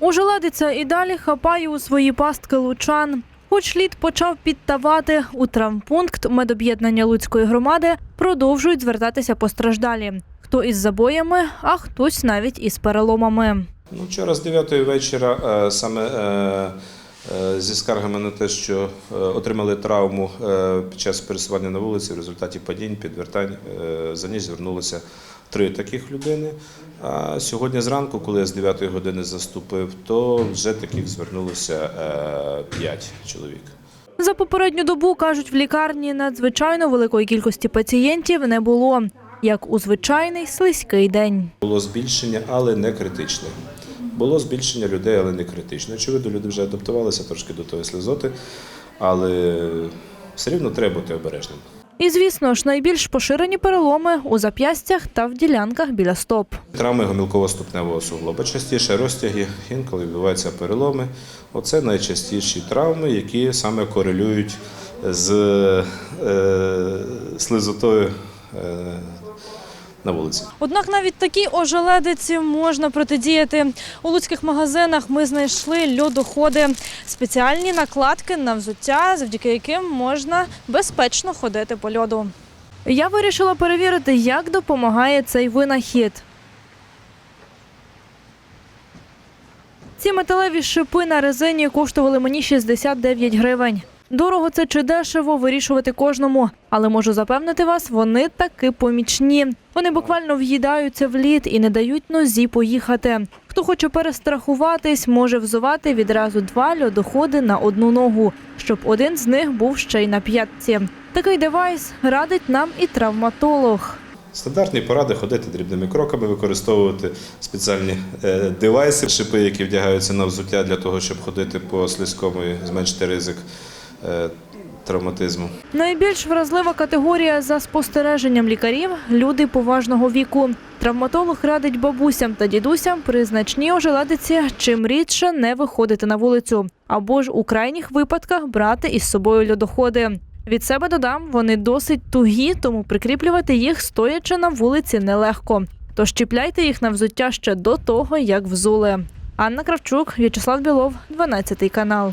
Ожеледиця і далі хапає у свої пастки лучан. Хоч лід почав підтавати, у травмпункт медоб'єднання Луцької громади продовжують звертатися постраждалі. Хто із забоями, а хтось навіть із переломами. Ну, вчора з 9 вечора е, саме е, зі скаргами на те, що е, отримали травму е, під час пересування на вулиці в результаті падінь, підвертань, е, за ніч звернулося три таких людини. А сьогодні зранку, коли я з 9 години заступив, то вже таких звернулося 5 чоловік. За попередню добу, кажуть, в лікарні надзвичайно великої кількості пацієнтів не було, як у звичайний слизький день. Було збільшення, але не критичне. Було збільшення людей, але не критичне. Очевидно, люди вже адаптувалися трошки до тої сльозоти, але все рівно треба бути обережним. І, звісно ж, найбільш поширені переломи у зап'ястях та в ділянках біля стоп. Травми гомілково-ступневого суглоба частіше розтяги, інколи відбуваються переломи. Оце найчастіші травми, які саме корелюють з е, слизотою е, на вулиці. Однак навіть такій ожеледиці можна протидіяти. У луцьких магазинах ми знайшли льодоходи, спеціальні накладки на взуття, завдяки яким можна безпечно ходити по льоду. Я вирішила перевірити, як допомагає цей винахід. Ці металеві шипи на резині коштували мені 69 гривень. Дорого це чи дешево вирішувати кожному, але можу запевнити вас, вони таки помічні. Вони буквально в'їдаються в лід і не дають нозі поїхати. Хто хоче перестрахуватись, може взувати відразу два льодоходи на одну ногу, щоб один з них був ще й на п'ятці. Такий девайс радить нам і травматолог. Стандартні поради ходити дрібними кроками, використовувати спеціальні е, девайси, шипи, які вдягаються на взуття для того, щоб ходити по слизькому і зменшити ризик травматизму. Найбільш вразлива категорія за спостереженням лікарів люди поважного віку. Травматолог радить бабусям та дідусям при значній ожеледиці чим рідше не виходити на вулицю, або ж у крайніх випадках брати із собою льодоходи. Від себе додам, вони досить тугі, тому прикріплювати їх стоячи на вулиці нелегко. Тож чіпляйте їх на взуття ще до того, як взули. Анна Кравчук, В'ячеслав Білов, 12 канал.